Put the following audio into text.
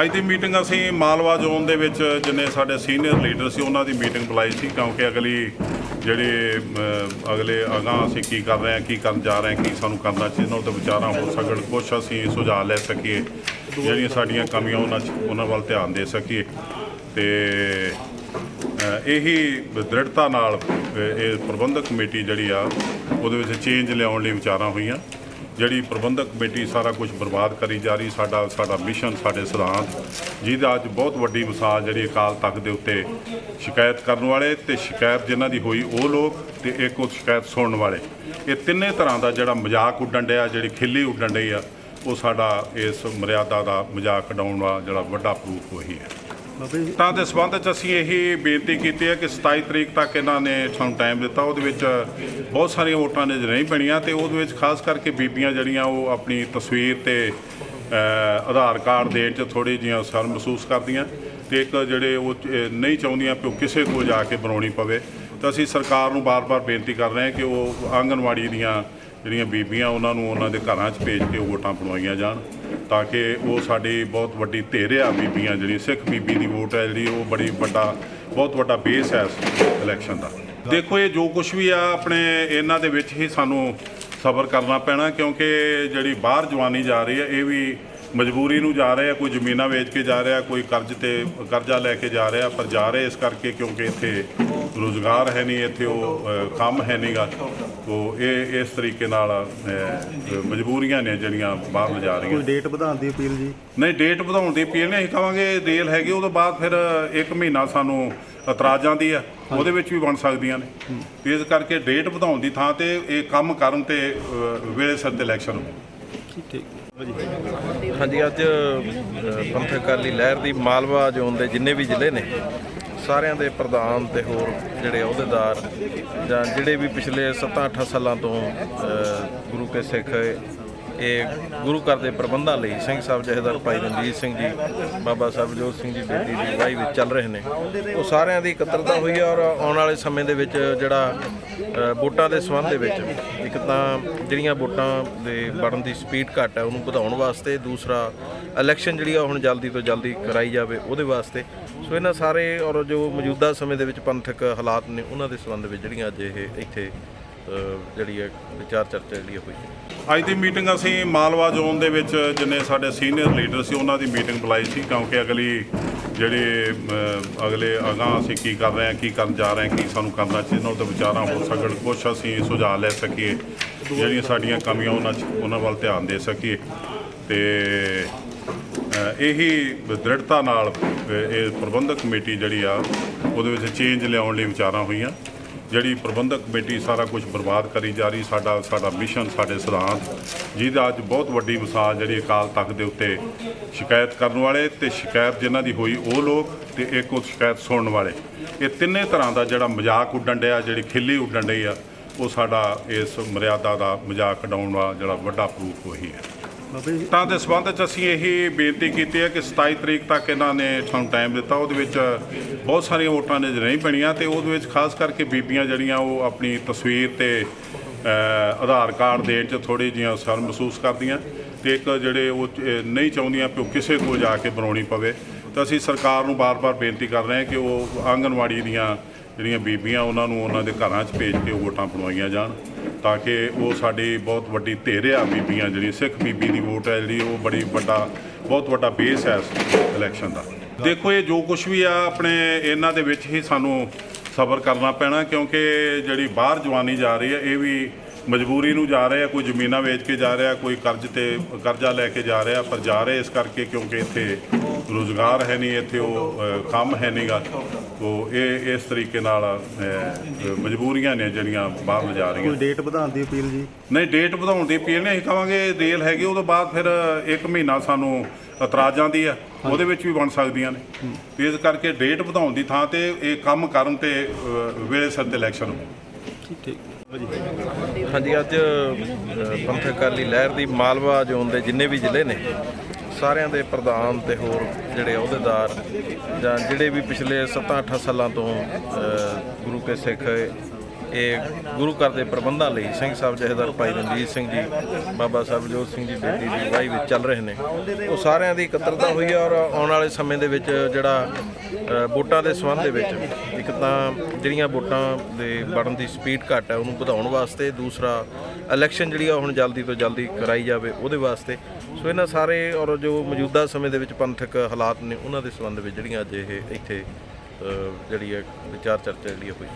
ਅੱਜ ਦੀ ਮੀਟਿੰਗ ਅਸੀਂ ਮਾਲਵਾ ਜ਼ੋਨ ਦੇ ਵਿੱਚ ਜਿੰਨੇ ਸਾਡੇ ਸੀਨੀਅਰ ਲੀਡਰ ਸੀ, ਉਹਨਾਂ ਦੀ ਮੀਟਿੰਗ ਬੁਲਾਈ ਸੀ, ਕਿਉਂਕਿ ਅਗਲੀ ਜਿਹੜੇ ਅਗਲੇ ਅਗਾਂਹ ਅਸੀਂ ਕੀ ਕਰ ਰਹੇ ਹਾਂ, ਕੀ ਕਰਨ ਜਾ ਰਹੇ ਹਾਂ, ਕੀ ਸਾਨੂੰ ਕਰਨਾ ਚਾਹੀਦਾ ਉਹਨਾਂ ਤੇ ਵਿਚਾਰਾਂ ਹੋ ਸਕਣ, ਕੁਛ ਅਸੀਂ ਸੁਝਾਅ ਲੈ ਸਕੀਏ, ਜਿਹੜੀਆਂ ਸਾਡੀਆਂ ਕਮੀਆਂ ਉਹਨਾਂ 'ਚ, ਉਹਨਾਂ ਵੱਲ ਧਿਆਨ ਦੇ ਸਕੀਏ। ਤੇ ਇਹੀ ਦ੍ਰਿੜਤਾ ਨਾਲ, ਇਹ ਪ੍ਰਬੰਧਕ ਕਮੇਟੀ ਜਿਹੜੀ ਆ, ਉਹਦੇ ਵਿੱਚ ਚੇਂਜ ਲਿਆਉਣ ਲਈ ਵਿਚਾਰਾਂ ਹੋਈਆਂ। ਜਿਹੜੀ ਪ੍ਰਬੰਧਕ ਕਮੇਟੀ ਸਾਰਾ ਕੁਝ ਬਰਬਾਦ ਕਰੀ ਜਾ ਰਹੀ, ਸਾਡਾ ਸਾਡਾ ਮਿਸ਼ਨ ਸਾਡੇ ਸਿਧਾਂਤ, ਜਿਹਦਾ ਅੱਜ ਬਹੁਤ ਵੱਡੀ ਮਿਸਾਲ ਜਿਹੜੀ ਅਕਾਲ ਤਖਤ ਦੇ ਉੱਤੇ ਸ਼ਿਕਾਇਤ ਕਰਨ ਵਾਲੇ ਤੇ ਸ਼ਿਕਾਇਤ ਜਿਨ੍ਹਾਂ ਦੀ ਹੋਈ ਉਹ ਲੋਕ ਤੇ ਇੱਕ ਉਹ ਸ਼ਿਕਾਇਤ ਸੁਣਨ ਵਾਲੇ। ਇਹ ਤਿੰਨੇ ਤਰ੍ਹਾਂ ਦਾ ਜਿਹੜਾ ਮਜ਼ਾਕ ਉੱਡਣ ਡਿਆ, ਜਿਹੜੀ ਖਿੱਲੀ ਉੱਡਣ ਡਈ ਆ, ਉਹ ਸਾਡਾ ਇਸ ਮਰਿਆਦਾ ਦਾ ਮਜ਼ਾਕ ਉਡਾਉਣ ਵਾਲਾ ਜਿਹੜਾ ਵੱਡਾ ਪ੍ਰੂਫ ਉਹੀ ਹੈ। ਤਾਂ ਦੇ ਸੰਬੰਧ 'ਚ ਅਸੀਂ ਇਹੀ ਬੇਨਤੀ ਕੀਤੀ ਹੈ ਕਿ 27 ਤਰੀਕ ਤੱਕ ਇਹਨਾਂ ਨੇ ਸਾਨੂੰ ਟਾਈਮ ਦਿੱਤਾ। ਉਹਦੇ ਵਿੱਚ ਬਹੁਤ ਸਾਰੀਆਂ ਵੋਟਾਂ ਨੇ ਨਹੀਂ ਬਣੀਆਂ ਤੇ ਉਹਦੇ ਵਿੱਚ ਖਾਸ ਕਰਕੇ ਬੀਬੀਆਂ ਜਿਹੜੀਆਂ ਉਹ ਆਪਣੀ ਤਸਵੀਰ ਤੇ ਆਧਾਰ ਕਾਰਡ ਦੇਣ 'ਚ ਥੋੜੀ ਜਿਹੀਆਂ ਸਰ ਮਹਿਸੂਸ ਕਰਦੀਆਂ ਤੇ ਇੱਕ ਜਿਹੜੇ ਉਹ ਨਹੀਂ ਚਾਹੁੰਦੀਆਂ ਕਿ ਉਹ ਕਿਸੇ ਕੋਲ ਜਾ ਕੇ ਬਣਾਉਣੀ ਪਵੇ। ਤਾਂ ਅਸੀਂ ਸਰਕਾਰ ਨੂੰ ਬਾਰ-ਬਾਰ ਬੇਨਤੀ ਕਰ ਰਹੇ ਹਾਂ ਕਿ ਉਹ ਆਂਗਨਵਾੜੀ ਦੀਆਂ ਜਿਹੜੀਆਂ ਬੀਬੀਆਂ ਉਹਨਾਂ ਨੂੰ ਉਹਨਾਂ ਦੇ ਘਰਾਂ 'ਚ ਭੇਜ ਕੇ ਉਹ ਵੋਟਾਂ ਬਣਵਾਈਆਂ ਜਾਣ। ਤਾਂ ਕਿ ਉਹ ਸਾਡੀ ਬਹੁਤ ਵੱਡੀ ਧਿਰ ਆ ਬੀਬੀਆਂ ਜਿਹੜੀ, ਸਿੱਖ ਬੀਬੀ ਦੀ ਵੋਟ ਹੈ ਜਿਹੜੀ, ਉਹ ਬੜੀ ਵੱਡਾ, ਬਹੁਤ ਵੱਡਾ ਬੇਸ ਹੈ ਇਸ ਇਲੈਕਸ਼ਨ ਦਾ। ਦੇਖੋ ਇਹ ਜੋ ਕੁਝ ਵੀ ਆ, ਆਪਣੇ ਇਹਨਾਂ ਦੇ ਵਿੱਚ ਹੀ ਸਾਨੂੰ ਸਬਰ ਕਰਨਾ ਪੈਣਾ, ਕਿਉਂਕਿ ਜਿਹੜੀ ਬਾਹਰ ਜਵਾਨੀ ਜਾ ਰਹੀ ਹੈ, ਇਹ ਵੀ ਮਜਬੂਰੀ ਨੂੰ ਜਾ ਰਹੇ ਆ ਕੋਈ ਜ਼ਮੀਨਾਂ ਵੇਚ ਕੇ ਜਾ ਰਿਹਾ ਕੋਈ ਕਰਜ਼ ਤੇ ਕਰਜ਼ਾ ਲੈ ਕੇ ਜਾ ਰਿਹਾ ਪਰ ਜਾ ਰਹੇ ਇਸ ਕਰਕੇ ਕਿਉਂਕਿ ਇੱਥੇ ਰੋਜ਼ਗਾਰ ਹੈ ਨਹੀਂ ਇੱਥੇ ਉਹ ਕੰਮ ਹੈ ਨਹੀਂਗਾ ਉਹ ਇਹ ਇਸ ਤਰੀਕੇ ਨਾਲ ਮਜਬੂਰੀਆਂ ਨੇ ਜਿਹੜੀਆਂ ਬਾਹਰ ਲਿਜਾ ਰਹੀਆਂ। ਕੋਈ ਡੇਟ ਵਧਾਉਣ ਦੀ ਅਪੀਲ ਜੀ? ਨਹੀਂ ਡੇਟ ਵਧਾਉਣ ਦੀ ਅਪੀਲ ਨਹੀਂ ਅਸੀਂ ਕਹਾਂਗੇ ਦੇਲ ਹੈਗੀ ਉਹਦੇ ਬਾਅਦ ਫਿਰ ਇੱਕ ਮਹੀਨਾ ਸਾਨੂੰ ਇਤਰਾਜ਼ਾਂ ਦੀ ਆ ਉਹਦੇ ਵਿੱਚ ਵੀ ਬਣ ਸਕਦੀਆਂ ਨੇ। ਇਸ ਕਰਕੇ ਡੇਟ ਵਧਾਉਣ ਦੀ ਥਾਂ ਤੇ ਇਹ ਕੰਮ ਕਰਨ ਤੇ ਵੇਲੇ ਸਿਰ ਤੇ ਇਲੈਕਸ਼ਨ ਹੋਵੇ ਠੀਕ ਹਾਂਜੀ ਅੱਜ ਅ, ਪੰਥਕ ਅਕਾਲੀ ਲਹਿਰ ਦੀ ਮਾਲਵਾ ਜ਼ੋਨ ਦੇ ਜਿੰਨੇ ਵੀ ਜ਼ਿਲ੍ਹੇ ਨੇ ਸਾਰਿਆਂ ਦੇ ਪ੍ਰਧਾਨ ਤੇ ਹੋਰ ਜਿਹੜੇ ਅਹੁਦੇਦਾਰ ਜਾਂ ਜਿਹੜੇ ਵੀ ਪਿਛਲੇ 7-8 ਸਾਲਾਂ ਤੋਂ ਗੁਰੂ ਕੇ ਸਿੱਖ ਇਹ ਗੁਰੂ ਘਰ ਦੇ ਪ੍ਰਬੰਧਾਂ ਲਈ ਸਿੰਘ ਸਾਹਿਬ ਜਥੇਦਾਰ ਭਾਈ ਰਣਜੀਤ ਸਿੰਘ ਜੀ, ਬਾਬਾ ਸਾਹਿਬ ਜੋਤ ਸਿੰਘ ਜੀ, ਬੇਦੀ ਦੀ ਅਗਵਾਈ ਵਿੱਚ ਚੱਲ ਰਹੇ ਨੇ। ਉਹ ਸਾਰਿਆਂ ਦੀ ਇਕੱਤਰਤਾ ਹੋਈ ਹੈ ਔਰ ਆਉਣ ਵਾਲੇ ਸਮੇਂ ਦੇ ਵਿੱਚ ਜਿਹੜਾ ਵੋਟਾਂ ਦੇ ਸੰਬੰਧ ਦੇ ਵਿੱਚ ਇੱਕ ਤਾਂ ਜਿਹੜੀਆਂ ਵੋਟਾਂ ਦੇ ਵੜਨ ਦੀ ਸਪੀਡ ਘੱਟ ਹੈ, ਉਹਨੂੰ ਵਧਾਉਣ ਵਾਸਤੇ ਦੂਸਰਾ ਇਲੈਕਸ਼ਨ ਜਿਹੜੀ ਆ ਹੁਣ ਜਲਦੀ ਤੋਂ ਜਲਦੀ ਕਰਾਈ ਜਾਵੇ ਉਹਦੇ ਵਾਸਤੇ। ਸੋ ਇਹਨਾਂ ਸਾਰੇ ਔਰ ਜੋ ਮੌਜੂਦਾ ਸਮੇਂ ਦੇ ਵਿੱਚ ਪੰਥਕ ਹਾਲਾਤ ਨੇ, ਉਹਨਾਂ ਦੇ ਸੰਬੰਧ ਵਿੱਚ ਜਿਹੜੀਆਂ ਅੱਜ ਇਹ ਇੱਥੇ ਜਿਹੜੀ ਹੈ ਵਿਚਾਰ ਚਰਚਾ ਜਿਹੜੀ ਹੈ ਹੋਈ ਹੈ। ਅੱਜ ਦੀ ਮੀਟਿੰਗ ਅਸੀਂ ਮਾਲਵਾ ਜ਼ੋਨ ਦੇ ਵਿੱਚ ਜਿੰਨੇ ਸਾਡੇ ਸੀਨੀਅਰ ਲੀਡਰ ਸੀ, ਉਹਨਾਂ ਦੀ ਮੀਟਿੰਗ ਬੁਲਾਈ ਸੀ, ਕਿਉਂਕਿ ਅਗਲੀ ਜਿਹੜੇ ਅਗਲੇ ਅਗਾਂਹ ਅਸੀਂ ਕੀ ਕਰ ਰਹੇ ਹਾਂ, ਕੀ ਕਰਨ ਜਾ ਰਹੇ ਹਾਂ, ਕੀ ਸਾਨੂੰ ਕਰਨਾ ਚਾਹੀਦਾ, ਉਹਨਾਂ ਤੇ ਵਿਚਾਰਾਂ ਹੋ ਸਕਣ, ਕੁਛ ਅਸੀਂ ਸੁਝਾਅ ਲੈ ਸਕੀਏ, ਜਿਹੜੀਆਂ ਸਾਡੀਆਂ ਕਮੀਆਂ ਉਹਨਾਂ 'ਚ, ਉਹਨਾਂ ਵੱਲ ਧਿਆਨ ਦੇ ਸਕੀਏ। ਤੇ ਇਹੀ ਦ੍ਰਿੜਤਾ ਨਾਲ, ਇਹ ਪ੍ਰਬੰਧਕ ਕਮੇਟੀ ਜਿਹੜੀ ਆ, ਉਹਦੇ ਵਿੱਚ ਚੇਂਜ ਲਿਆਉਣ ਲਈ ਵਿਚਾਰਾਂ ਹੋਈਆਂ। ਜਿਹੜੀ ਪ੍ਰਬੰਧਕ ਕਮੇਟੀ ਸਾਰਾ ਕੁਝ ਬਰਬਾਦ ਕਰੀ ਜਾ ਰਹੀ, ਸਾਡਾ ਸਾਡਾ ਮਿਸ਼ਨ ਸਾਡੇ ਸਿਧਾਂਤ, ਜਿਹਦਾ ਅੱਜ ਬਹੁਤ ਵੱਡੀ ਮਿਸਾਲ ਜਿਹੜੀ ਅਕਾਲ ਤਖਤ ਦੇ ਉੱਤੇ ਸ਼ਿਕਾਇਤ ਕਰਨ ਵਾਲੇ ਤੇ ਸ਼ਿਕਾਇਤ ਜਿਨ੍ਹਾਂ ਦੀ ਹੋਈ ਉਹ ਲੋਕ ਤੇ ਇੱਕ ਉਹ ਸ਼ਿਕਾਇਤ ਸੁਣਨ ਵਾਲੇ। ਇਹ ਤਿੰਨੇ ਤਰ੍ਹਾਂ ਦਾ ਜਿਹੜਾ ਮਜ਼ਾਕ ਉੱਡਣ ਡਿਆ, ਜਿਹੜੀ ਖਿੱਲੀ ਉੱਡਣ ਡਈ ਆ, ਉਹ ਸਾਡਾ ਇਸ ਮਰਿਆਦਾ ਦਾ ਮਜ਼ਾਕ ਉਡਾਉਣ ਵਾਲਾ ਜਿਹੜਾ ਵੱਡਾ ਪ੍ਰੂਫ ਉਹੀ ਹੈ। ਤਾਂ ਦੇ ਸੰਬੰਧ 'ਚ ਅਸੀਂ ਇਹੀ ਬੇਨਤੀ ਕੀਤੀ ਹੈ ਕਿ 27 ਤਰੀਕ ਤੱਕ ਇਹਨਾਂ ਨੇ ਸਾਨੂੰ ਟਾਈਮ ਦਿੱਤਾ। ਉਹਦੇ ਵਿੱਚ ਬਹੁਤ ਸਾਰੀਆਂ ਵੋਟਾਂ ਨੇ ਨਹੀਂ ਬਣੀਆਂ ਤੇ ਉਹਦੇ ਵਿੱਚ ਖਾਸ ਕਰਕੇ ਬੀਬੀਆਂ ਜਿਹੜੀਆਂ ਉਹ ਆਪਣੀ ਤਸਵੀਰ ਤੇ ਆਧਾਰ ਕਾਰਡ ਦੇਣ 'ਚ ਥੋੜੀ ਜਿਹੀਆਂ ਸਰ ਮਹਿਸੂਸ ਕਰਦੀਆਂ ਤੇ ਇੱਕ ਜਿਹੜੇ ਉਹ ਨਹੀਂ ਚਾਹੁੰਦੀਆਂ ਕਿ ਉਹ ਕਿਸੇ ਕੋਲ ਜਾ ਕੇ ਬਣਾਉਣੀ ਪਵੇ। ਤਾਂ ਅਸੀਂ ਸਰਕਾਰ ਨੂੰ ਬਾਰ-ਬਾਰ ਬੇਨਤੀ ਕਰ ਰਹੇ ਹਾਂ ਕਿ ਉਹ ਆਂਗਨਵਾੜੀ ਦੀਆਂ ਜਿਹੜੀਆਂ ਬੀਬੀਆਂ ਉਹਨਾਂ ਨੂੰ ਉਹਨਾਂ ਦੇ ਘਰਾਂ 'ਚ ਭੇਜ ਕੇ ਉਹ ਵੋਟਾਂ ਬਣਵਾਈਆਂ ਜਾਣ। ਤਾਂ ਕਿ ਉਹ ਸਾਡੀ ਬਹੁਤ ਵੱਡੀ ਧਿਰ ਆ ਬੀਬੀਆਂ ਜਿਹੜੀ, ਸਿੱਖ ਬੀਬੀ ਦੀ ਵੋਟ ਹੈ ਜਿਹੜੀ, ਉਹ ਬੜੀ ਵੱਡਾ, ਬਹੁਤ ਵੱਡਾ ਬੇਸ ਹੈ ਇਲੈਕਸ਼ਨ ਦਾ। ਦੇਖੋ ਇਹ ਜੋ ਕੁਝ ਵੀ ਆ, ਆਪਣੇ ਇਹਨਾਂ ਦੇ ਵਿੱਚ ਹੀ ਸਾਨੂੰ ਸਬਰ ਕਰਨਾ ਪੈਣਾ, ਕਿਉਂਕਿ ਜਿਹੜੀ ਬਾਹਰ ਜਵਾਨੀ ਜਾ ਰਹੀ ਹੈ, ਇਹ ਵੀ ਮਜਬੂਰੀ ਨੂੰ ਜਾ ਰਹੇ ਆ ਕੋਈ ਜ਼ਮੀਨਾਂ ਵੇਚ ਕੇ ਜਾ ਰਿਹਾ, ਕੋਈ ਕਰਜ਼ ਤੇ, ਕਰਜ਼ਾ ਲੈ ਕੇ ਜਾ ਰਿਹਾ, ਪਰ ਜਾ ਰਹੇ ਇਸ ਕਰਕੇ ਕਿਉਂਕਿ ਇੱਥੇ ਰੋਜ਼ਗਾਰ ਹੈ ਨਹੀਂ, ਇੱਥੇ ਉਹ ਕੰਮ ਹੈ ਨਹੀਂਗਾ ਉਹ ਇਹ ਇਸ ਤਰੀਕੇ ਨਾਲ ਮਜਬੂਰੀਆਂ ਨੇ ਜਿਹੜੀਆਂ ਬਾਹਰ ਲਿਜਾ ਰਹੀਆਂ। ਕੋਈ ਡੇਟ ਵਧਾਉਣ ਦੀ ਅਪੀਲ ਜੀ? ਨਹੀਂ ਡੇਟ ਵਧਾਉਣ ਦੀ ਅਪੀਲ ਨਹੀਂ ਅਸੀਂ ਕਹਾਂਗੇ ਦੇਲ ਹੈਗੀ ਉਹਦੇ ਬਾਅਦ ਫਿਰ ਇੱਕ ਮਹੀਨਾ ਸਾਨੂੰ ਇਤਰਾਜ਼ਾਂ ਦੀ ਆ ਉਹਦੇ ਵਿੱਚ ਵੀ ਬਣ ਸਕਦੀਆਂ ਨੇ। ਇਸ ਕਰਕੇ ਡੇਟ ਵਧਾਉਣ ਦੀ ਥਾਂ ਤੇ ਇਹ ਕੰਮ ਕਰਨ ਤੇ ਵੇਲੇ ਸਿਰ ਤੇ ਇਲੈਕਸ਼ਨ ਹੋਵੇ ਠੀਕ। ਹਾਂਜੀ ਅੱਜ ਅ, ਪੰਥਕ ਅਕਾਲੀ ਲਹਿਰ ਦੀ ਮਾਲਵਾ ਜ਼ੋਨ ਦੇ ਜਿੰਨੇ ਵੀ ਜ਼ਿਲ੍ਹੇ ਨੇ ਸਾਰਿਆਂ ਦੇ ਪ੍ਰਧਾਨ ਤੇ ਹੋਰ ਜਿਹੜੇ ਅਹੁਦੇਦਾਰ ਜਾਂ ਜਿਹੜੇ ਵੀ ਪਿਛਲੇ 7-8 ਸਾਲਾਂ ਤੋਂ ਗੁਰੂ ਕੇ ਸਿੱਖ ਇਹ ਗੁਰੂ ਘਰ ਦੇ ਪ੍ਰਬੰਧਾਂ ਲਈ ਸਿੰਘ ਸਾਹਿਬ ਜਥੇਦਾਰ ਭਾਈ ਰਣਜੀਤ ਸਿੰਘ ਜੀ, ਬਾਬਾ ਸਰਬਜੋਤ ਸਿੰਘ ਜੀ, ਬੇਦੀ ਦੀ ਅਗਵਾਈ ਵਿੱਚ ਚੱਲ ਰਹੇ ਨੇ। ਉਹ ਸਾਰਿਆਂ ਦੀ ਇਕੱਤਰਤਾ ਹੋਈ ਹੈ ਔਰ ਆਉਣ ਵਾਲੇ ਸਮੇਂ ਦੇ ਵਿੱਚ ਜਿਹੜਾ ਵੋਟਾਂ ਦੇ ਸੰਬੰਧ ਦੇ ਵਿੱਚ ਇੱਕ ਤਾਂ ਜਿਹੜੀਆਂ ਵੋਟਾਂ ਦੇ ਵੜਨ ਦੀ ਸਪੀਡ ਘੱਟ ਹੈ ਉਹਨੂੰ ਵਧਾਉਣ ਵਾਸਤੇ, ਦੂਸਰਾ ਇਲੈਕਸ਼ਨ ਜਿਹੜੀ ਆ ਹੁਣ ਜਲਦੀ ਤੋਂ ਜਲਦੀ ਕਰਾਈ ਜਾਵੇ ਉਹਦੇ ਵਾਸਤੇ। ਸੋ ਇਹਨਾਂ ਸਾਰੇ ਔਰ ਜੋ ਮੌਜੂਦਾ ਸਮੇਂ ਦੇ ਵਿੱਚ ਪੰਥਕ ਹਾਲਾਤ ਨੇ, ਉਹਨਾਂ ਦੇ ਸੰਬੰਧ ਵਿੱਚ ਜਿਹੜੀਆਂ ਅੱਜ ਇਹ ਇੱਥੇ ਜਿਹੜੀ ਹੈ ਵਿਚਾਰ ਚਰਚਾ ਜਿਹੜੀ ਹੈ ਹੋਈ।